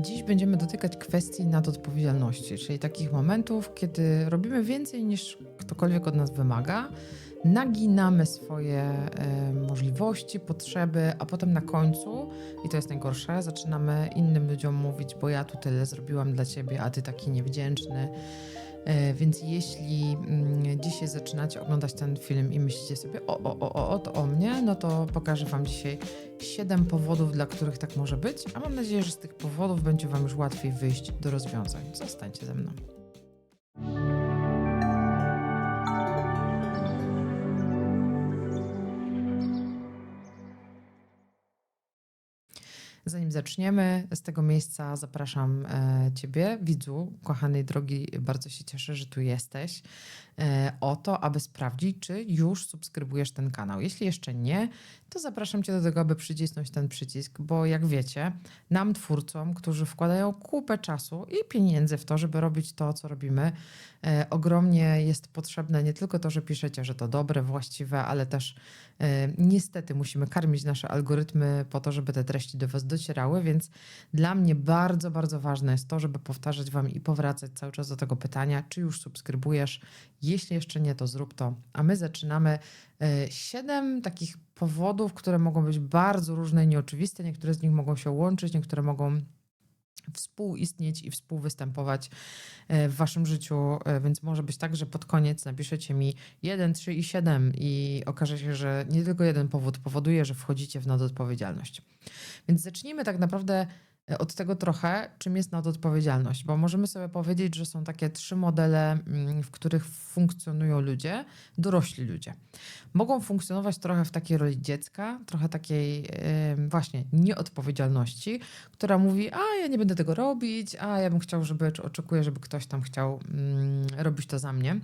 Dziś będziemy dotykać kwestii nadodpowiedzialności, czyli takich momentów, kiedy robimy więcej niż ktokolwiek od nas wymaga, naginamy swoje możliwości, potrzeby, a potem na końcu, i to jest najgorsze, zaczynamy innym ludziom mówić, bo ja tu tyle zrobiłam dla ciebie, a ty taki niewdzięczny. E, Więc jeśli mm, dzisiaj zaczynacie oglądać ten film i myślicie sobie, o, o, o, o, o, to o mnie, no to pokażę Wam dzisiaj 7 powodów, dla których tak może być, a mam nadzieję, że z tych powodów będzie Wam już łatwiej wyjść do rozwiązań. Zostańcie ze mną. Zaczniemy, z tego miejsca zapraszam e, Ciebie, widzu, kochany i drogi, bardzo się cieszę, że tu jesteś, e, o to, aby sprawdzić, czy już subskrybujesz ten kanał. Jeśli jeszcze nie, to zapraszam Cię do tego, aby przycisnąć ten przycisk, bo jak wiecie, nam twórcom, którzy wkładają kupę czasu i pieniędzy w to, żeby robić to, co robimy, e, ogromnie jest potrzebne nie tylko to, że piszecie, że to dobre, właściwe, ale też niestety musimy karmić nasze algorytmy po to, żeby te treści do Was docierały, więc dla mnie bardzo, bardzo ważne jest to, żeby powtarzać Wam i powracać cały czas do tego pytania, czy już subskrybujesz. Jeśli jeszcze nie, to zrób to. A my zaczynamy e, siedem takich powodów, które mogą być bardzo różne i nieoczywiste. Niektóre z nich mogą się łączyć, niektóre mogą współistnieć i współwystępować e, w waszym życiu, e, więc może być tak, że pod koniec napiszecie mi 1, 3 i 7 i okaże się, że nie tylko jeden powód powoduje, że wchodzicie w nadodpowiedzialność. Więc zacznijmy tak naprawdę od tego trochę, czym jest nadodpowiedzialność, bo możemy sobie powiedzieć, że są takie trzy modele, mm, w których funkcjonują ludzie, dorośli ludzie. Mogą funkcjonować trochę w takiej roli dziecka, trochę takiej właśnie nieodpowiedzialności, która mówi, a ja nie będę tego robić, a ja bym chciał, żeby, czy oczekuję, żeby ktoś tam chciał mm, robić to za mnie.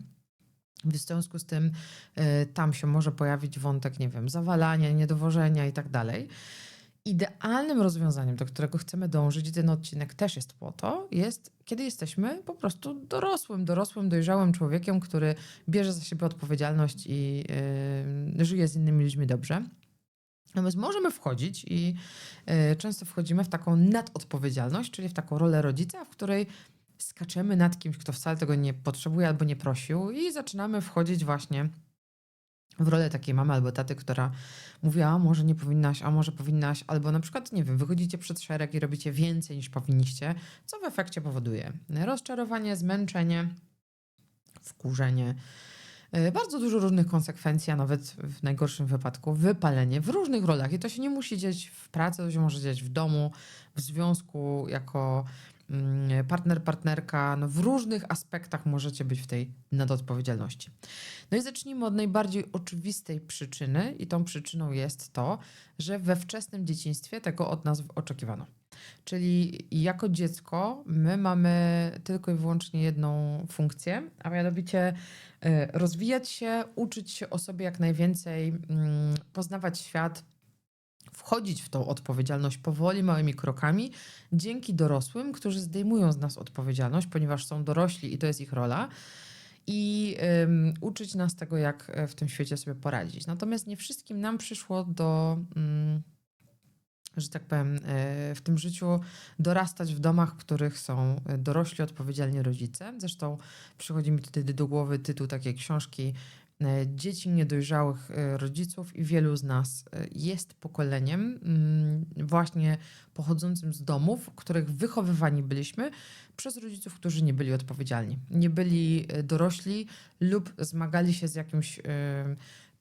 W związku z tym y, tam się może pojawić wątek, nie wiem, zawalania, niedowożenia i tak dalej. Idealnym rozwiązaniem, do którego chcemy dążyć, i ten odcinek też jest po to, jest kiedy jesteśmy po prostu dorosłym, dorosłym, dojrzałym człowiekiem, który bierze za siebie odpowiedzialność i yy, żyje z innymi ludźmi dobrze. Natomiast możemy wchodzić i y, często wchodzimy w taką nadodpowiedzialność, czyli w taką rolę rodzica, w której skaczemy nad kimś, kto wcale tego nie potrzebuje albo nie prosił i zaczynamy wchodzić właśnie w rolę takiej mamy albo taty, która mówi, a może nie powinnaś, a może powinnaś, albo na przykład, nie wiem, wychodzicie przed szereg i robicie więcej niż powinniście, co w efekcie powoduje rozczarowanie, zmęczenie, wkurzenie, yy, bardzo dużo różnych konsekwencji, a nawet w najgorszym wypadku wypalenie w różnych rolach. I to się nie musi dziać w pracy, to się może dziać w domu, w związku, jako partner, partnerka, no w różnych aspektach możecie być w tej nadodpowiedzialności. No i zacznijmy od najbardziej oczywistej przyczyny, i tą przyczyną jest to, że we wczesnym dzieciństwie tego od nas oczekiwano. Czyli jako dziecko my mamy tylko i wyłącznie jedną funkcję, a mianowicie e, rozwijać się, uczyć się o sobie jak najwięcej, mm, poznawać świat, wchodzić w tą odpowiedzialność powoli, małymi krokami, dzięki dorosłym, którzy zdejmują z nas odpowiedzialność, ponieważ są dorośli i to jest ich rola. I ym, uczyć nas tego, jak e, w tym świecie sobie poradzić. Natomiast nie wszystkim nam przyszło do, ym, że tak powiem, e, w tym życiu dorastać w domach, w których są e, dorośli, odpowiedzialni rodzice. Zresztą przychodzi mi tutaj do głowy tytuł takiej książki Dzieci niedojrzałych e, rodziców i wielu z nas e, jest pokoleniem mm, właśnie pochodzącym z domów, w których wychowywani byliśmy przez rodziców, którzy nie byli odpowiedzialni. Nie byli e, dorośli lub zmagali się z jakimś e,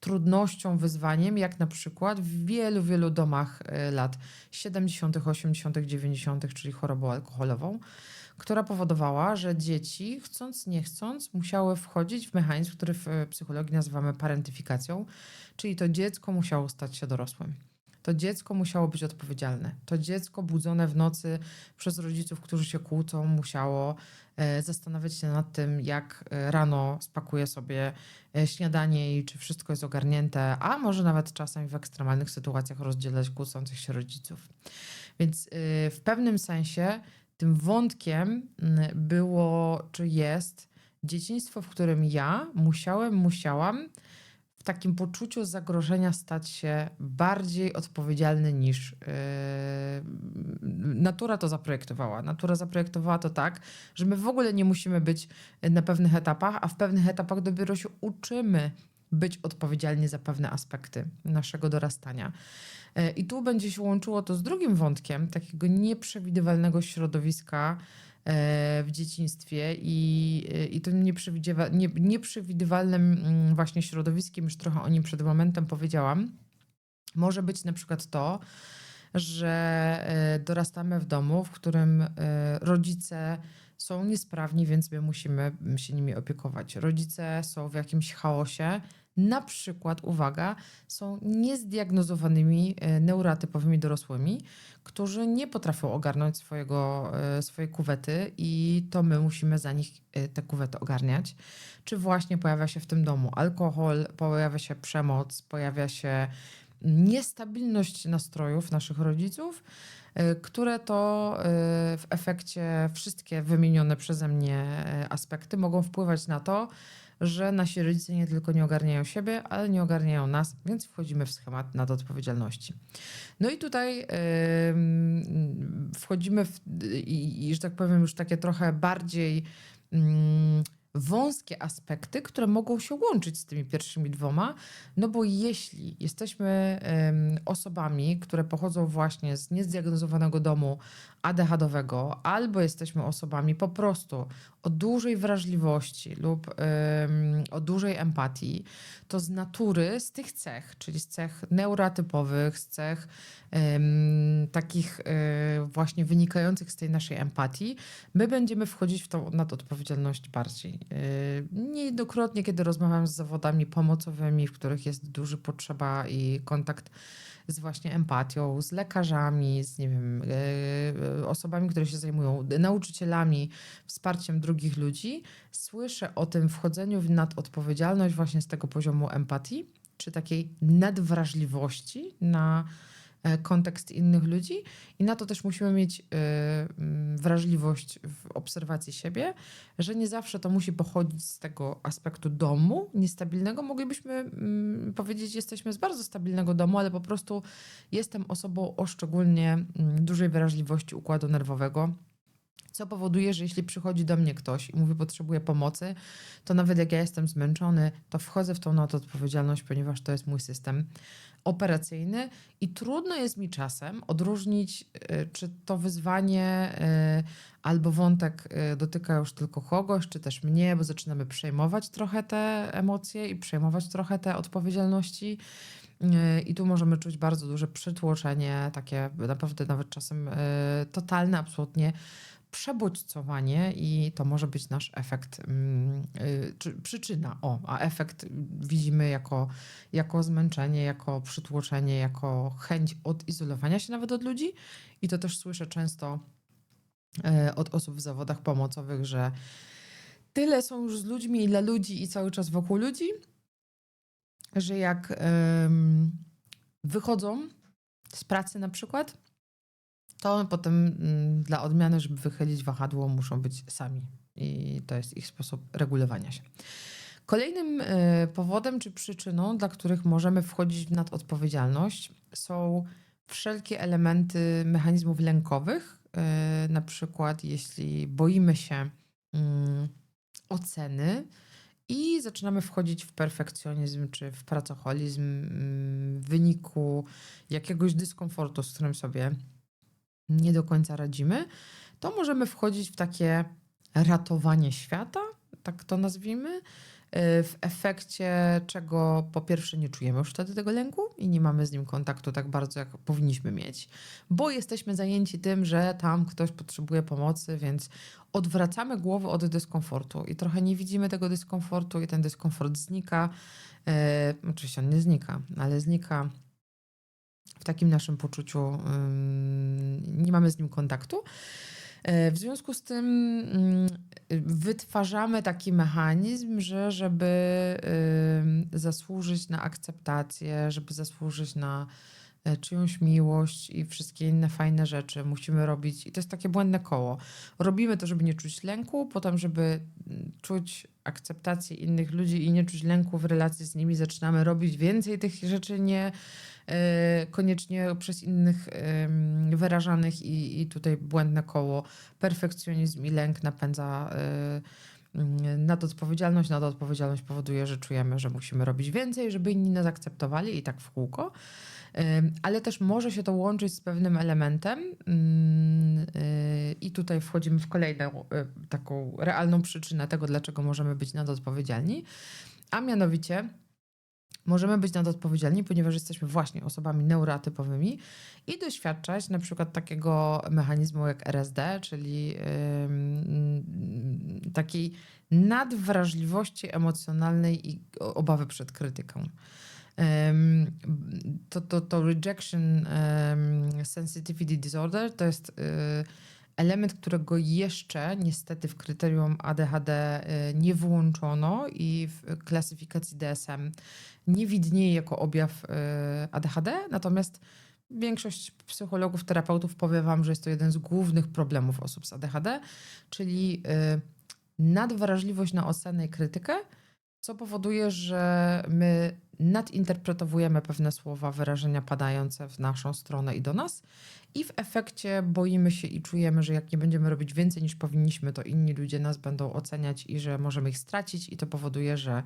trudnością, wyzwaniem, jak na przykład w wielu, wielu domach e, lat 70., 80., 90., czyli chorobą alkoholową, która powodowała, że dzieci, chcąc nie chcąc, musiały wchodzić w mechanizm, który w e, psychologii nazywamy parentyfikacją, czyli to dziecko musiało stać się dorosłym. To dziecko musiało być odpowiedzialne. To dziecko budzone w nocy przez rodziców, którzy się kłócą, musiało e, zastanawiać się nad tym, jak e, rano spakuje sobie śniadanie i czy wszystko jest ogarnięte, a może nawet czasami w ekstremalnych sytuacjach rozdzielać kłócących się rodziców. Więc w pewnym sensie tym wątkiem mm, było, czy jest dzieciństwo, w którym ja musiałem, musiałam w takim poczuciu zagrożenia stać się bardziej odpowiedzialny niż yy, natura to zaprojektowała. Natura zaprojektowała to tak, że my w ogóle nie musimy być na pewnych etapach, a w pewnych etapach dopiero się uczymy być odpowiedzialni za pewne aspekty naszego dorastania. Yy, I tu będzie się łączyło to z drugim wątkiem takiego nieprzewidywalnego środowiska, w dzieciństwie i, i tym nieprzewidywalnym mm, właśnie środowiskiem, już trochę o nim przed momentem powiedziałam, może być na przykład to, że e, dorastamy w domu, w którym e, rodzice są niesprawni, więc my musimy się nimi opiekować. Rodzice są w jakimś chaosie, na przykład, uwaga, są niezdiagnozowanymi e, neurotypowymi dorosłymi, którzy nie potrafią ogarnąć swojego, e, swojej kuwety i to my musimy za nich e, tę kuwetę ogarniać. Czy właśnie pojawia się w tym domu alkohol, pojawia się przemoc, pojawia się niestabilność nastrojów naszych rodziców, które to w efekcie wszystkie wymienione przeze mnie aspekty mogą wpływać na to, że nasi rodzice nie tylko nie ogarniają siebie, ale nie ogarniają nas, więc wchodzimy w schemat nadodpowiedzialności. No i tutaj yy, wchodzimy w, i, i, że tak powiem, już takie trochę bardziej. Yy, wąskie aspekty, które mogą się łączyć z tymi pierwszymi dwoma, no bo jeśli jesteśmy osobami, które pochodzą właśnie z niezdiagnozowanego domu ADHD-owego, albo jesteśmy osobami po prostu o dużej wrażliwości lub um, o dużej empatii, to z natury, z tych cech, czyli z cech neurotypowych, z cech takich e, właśnie wynikających z tej naszej empatii, my będziemy wchodzić w tą nadodpowiedzialność bardziej. E, niejednokrotnie, kiedy rozmawiam z zawodami pomocowymi, w których jest duży potrzeba i kontakt z właśnie empatią, z lekarzami, z nie wiem, e, osobami, które się zajmują, nauczycielami, wsparciem drugich ludzi, słyszę o tym wchodzeniu w nadodpowiedzialność właśnie z tego poziomu empatii, czy takiej nadwrażliwości na E, kontekst innych ludzi i na to też musimy mieć e, mm, wrażliwość w obserwacji siebie, że nie zawsze to musi pochodzić z tego aspektu domu niestabilnego. Moglibyśmy mm, powiedzieć, jesteśmy z bardzo stabilnego domu, ale po prostu jestem osobą o szczególnie mm, dużej wrażliwości układu nerwowego co powoduje, że jeśli przychodzi do mnie ktoś i mówi, potrzebuje pomocy, to nawet jak ja jestem zmęczony, to wchodzę w tą na to odpowiedzialność, ponieważ to jest mój system operacyjny i trudno jest mi czasem odróżnić, y, czy to wyzwanie y, albo wątek y, dotyka już tylko kogoś, czy też mnie, bo zaczynamy przejmować trochę te emocje i przejmować trochę te odpowiedzialności. I tu możemy czuć bardzo duże przytłoczenie, takie naprawdę nawet czasem totalne, absolutnie przebodźcowanie i to może być nasz efekt, mm, y, czy przyczyna, o, a efekt widzimy jako, jako zmęczenie, jako przytłoczenie, jako chęć odizolowania się nawet od ludzi. I to też słyszę często e, od osób w zawodach pomocowych, że tyle są już z ludźmi, ile ludzi i cały czas wokół ludzi, że jak wychodzą z pracy na przykład, to potem mm, dla odmiany, żeby wychylić wahadło, muszą być sami. I to jest ich sposób regulowania się. Kolejnym e, powodem czy przyczyną, dla których możemy wchodzić w nadodpowiedzialność, są wszelkie elementy mechanizmów lękowych. E, na przykład, jeśli boimy się mm, oceny i zaczynamy wchodzić w perfekcjonizm czy w pracoholizm mm, w wyniku jakiegoś dyskomfortu, z którym sobie nie do końca radzimy, to możemy wchodzić w takie ratowanie świata, tak to nazwijmy, y, w efekcie czego po pierwsze nie czujemy już wtedy tego lęku i nie mamy z nim kontaktu tak bardzo, jak powinniśmy mieć, bo jesteśmy zajęci tym, że tam ktoś potrzebuje pomocy, więc odwracamy głowę od dyskomfortu i trochę nie widzimy tego dyskomfortu i ten dyskomfort znika. Yy, oczywiście on nie znika, ale znika w takim naszym poczuciu nie mamy z nim kontaktu. E, w związku z tym wytwarzamy taki mechanizm, że żeby zasłużyć na akceptację, żeby zasłużyć na czyjąś miłość i wszystkie inne fajne rzeczy musimy robić. I to jest takie błędne koło. Robimy to, żeby nie czuć lęku, potem, żeby mm, czuć akceptację innych ludzi i nie czuć lęku w relacji z nimi, zaczynamy robić więcej tych rzeczy nie e, koniecznie przez innych wyrażanych i, i tutaj błędne koło. Perfekcjonizm i lęk napędza e, mm, nadodpowiedzialność. Nadodpowiedzialność powoduje, że czujemy, że musimy robić więcej, żeby inni nas akceptowali i tak w kółko. Ale też może się to łączyć z pewnym elementem, mm, yy, i tutaj wchodzimy w kolejną y, taką realną przyczynę tego, dlaczego możemy być nadodpowiedzialni, a mianowicie możemy być nadodpowiedzialni, ponieważ jesteśmy właśnie osobami neuroatypowymi i doświadczać na przykład takiego mechanizmu jak RSD, czyli takiej nadwrażliwości emocjonalnej i obawy przed krytyką. To, to, to rejection sensitivity disorder to jest y, element, którego jeszcze niestety w kryterium ADHD y, nie włączono i w klasyfikacji DSM nie widnieje jako objaw y, ADHD, natomiast większość psychologów, terapeutów powie wam, że jest to jeden z głównych problemów osób z ADHD, czyli nadwrażliwość na ocenę i krytykę, co powoduje, że my nadinterpretowujemy pewne słowa, wyrażenia padające w naszą stronę i do nas, i w efekcie boimy się i czujemy, że jak nie będziemy robić więcej niż powinniśmy, to inni ludzie nas będą oceniać i że możemy ich stracić, i to powoduje, że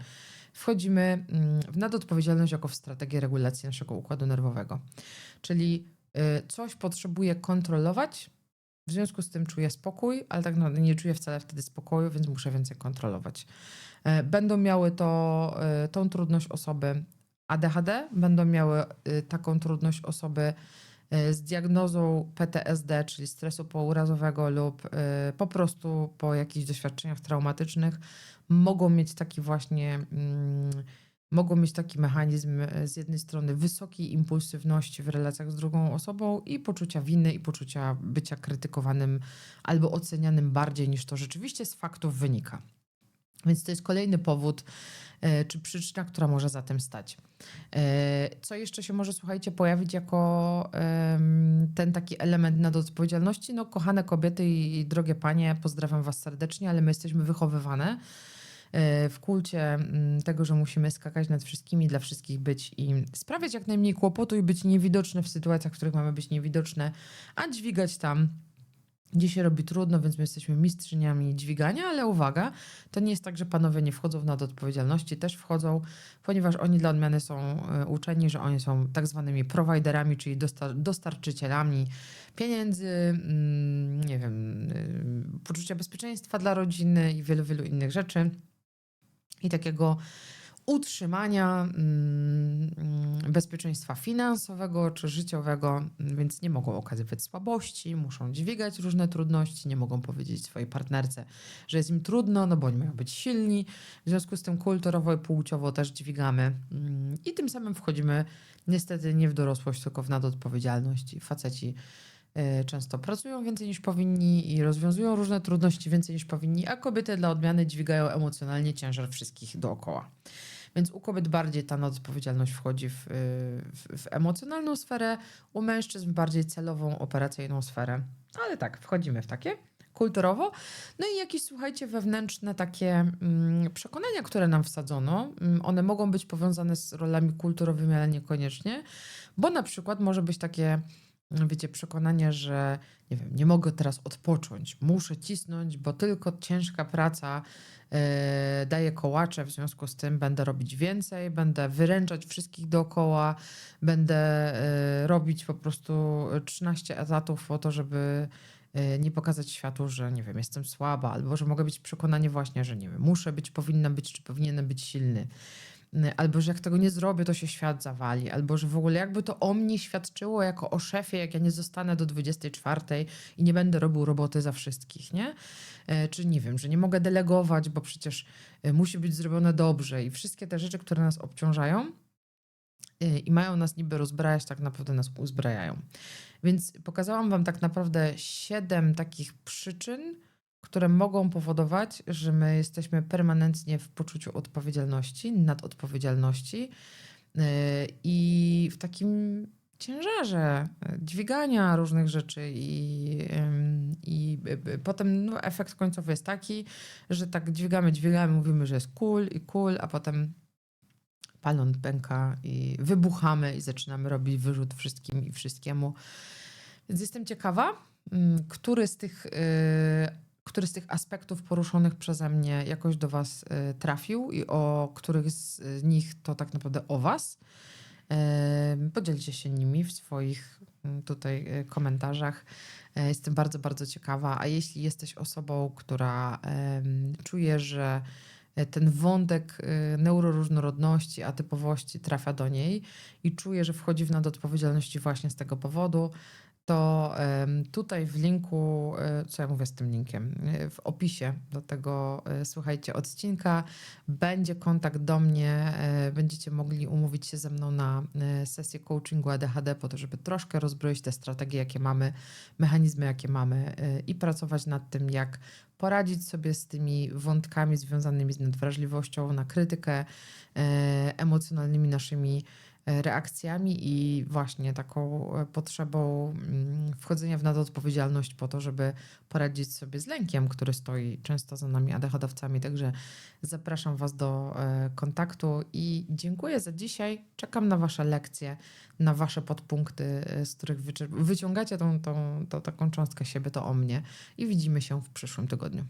wchodzimy mm, w nadodpowiedzialność jako w strategię regulacji naszego układu nerwowego. Czyli y, coś potrzebuję kontrolować, w związku z tym czuję spokój, ale tak naprawdę nie czuję wcale wtedy spokoju, więc muszę więcej kontrolować. E, Będą miały to, e, tą trudność osoby ADHD, będą miały e, taką trudność osoby z diagnozą PTSD, czyli stresu pourazowego lub po prostu po jakichś doświadczeniach traumatycznych, mogą mieć taki właśnie, mm, mogą mieć taki mechanizm e, z jednej strony wysokiej impulsywności w relacjach z drugą osobą i poczucia winy i poczucia bycia krytykowanym albo ocenianym bardziej niż to rzeczywiście z faktów wynika. Więc to jest kolejny powód, e, czy przyczyna, która może za tym stać. E, Co jeszcze się może, słuchajcie, pojawić jako ten taki element nadodpowiedzialności? No, kochane kobiety i drogie panie, pozdrawiam was serdecznie, ale my jesteśmy wychowywane w kulcie mm, tego, że musimy skakać nad wszystkimi, dla wszystkich być i sprawiać jak najmniej kłopotu i być niewidoczne w sytuacjach, w których mamy być niewidoczne, a dźwigać tam gdzie się robi trudno, więc my jesteśmy mistrzyniami dźwigania, ale uwaga, to nie jest tak, że panowie nie wchodzą w nadodpowiedzialności, też wchodzą, ponieważ oni dla odmiany są e, uczeni, że oni są tak zwanymi prowajderami, czyli dostar- dostarczycielami pieniędzy, mm, nie wiem, y, poczucia bezpieczeństwa dla rodziny i wielu, wielu innych rzeczy. I takiego utrzymania mm, bezpieczeństwa finansowego czy życiowego, więc nie mogą okazywać słabości, muszą dźwigać różne trudności, nie mogą powiedzieć swojej partnerce, że jest im trudno, no bo oni mają być silni. W związku z tym kulturowo i płciowo też dźwigamy mm, i tym samym wchodzimy niestety nie w dorosłość, tylko w nadodpowiedzialność. Faceci często pracują więcej niż powinni i rozwiązują różne trudności więcej niż powinni, a kobiety dla odmiany dźwigają emocjonalnie ciężar wszystkich dookoła. Więc u kobiet bardziej ta odpowiedzialność wchodzi w, y, w, w emocjonalną sferę, u mężczyzn bardziej celową, operacyjną sferę. Ale tak, wchodzimy w takie kulturowo. No i jakieś, słuchajcie, wewnętrzne takie mm, przekonania, które nam wsadzono. Mm, one mogą być powiązane z rolami kulturowymi, ale niekoniecznie, bo na przykład może być takie, wiecie, przekonanie, że nie wiem, nie mogę teraz odpocząć, muszę cisnąć, bo tylko ciężka praca e, daje kołacze, w związku z tym będę robić więcej, będę wyręczać wszystkich dookoła, będę e, robić po prostu 13 etatów po to, żeby e, nie pokazać światu, że nie wiem, jestem słaba, albo że mogę być przekonanie właśnie, że nie wiem, muszę być, powinnam być, czy powinienem być silny. N- Albo że jak tego nie zrobię, to się świat zawali, albo że w ogóle jakby to o mnie świadczyło jako o szefie, jak ja nie zostanę do 24 i nie będę robił roboty za wszystkich, nie? E, Czy nie wiem, że nie mogę delegować, bo przecież e, musi być zrobione dobrze i wszystkie te rzeczy, które nas obciążają e, i mają nas niby rozbrajać, tak naprawdę nas uzbrajają. Więc pokazałam Wam tak naprawdę siedem takich przyczyn, które mogą powodować, że my jesteśmy permanentnie w poczuciu odpowiedzialności, nadodpowiedzialności yy, i w takim ciężarze, e, dźwigania różnych rzeczy i, ym, i potem no, efekt końcowy jest taki, że tak dźwigamy, dźwigamy, mówimy, że jest cool i cool, a potem palon pęka i wybuchamy i zaczynamy robić wyrzut wszystkim i wszystkiemu. Więc jestem ciekawa, mm, który z tych, który z tych aspektów poruszonych przeze mnie jakoś do Was y, trafił i o których z nich to tak naprawdę o Was. Em, Podzielcie się nimi w swoich mm, tutaj komentarzach. Jestem bardzo, bardzo ciekawa. A jeśli jesteś osobą, która czuje, że ten wątek neuroróżnorodności, atypowości trafia do niej i czuje, że wchodzi w nadodpowiedzialności właśnie z tego powodu, to tutaj w linku, e, co ja mówię z tym linkiem, E, w opisie do tego, e, słuchajcie, odcinka będzie kontakt do mnie, będziecie mogli umówić się ze mną na sesję coachingu ADHD po to, żeby troszkę rozbroić te strategie, jakie mamy, mechanizmy, jakie mamy i pracować nad tym, jak poradzić sobie z tymi wątkami związanymi z nadwrażliwością na krytykę, emocjonalnymi naszymi reakcjami i właśnie taką e, potrzebą mm, wchodzenia w nadodpowiedzialność po to, żeby poradzić sobie z lękiem, który stoi często za nami ADHD-owcami. Także zapraszam Was do e, kontaktu i dziękuję za dzisiaj. Czekam na Wasze lekcje, na Wasze podpunkty, e, z których wyciągacie tą, tą, tą taką cząstkę siebie, to o mnie i widzimy się w przyszłym tygodniu.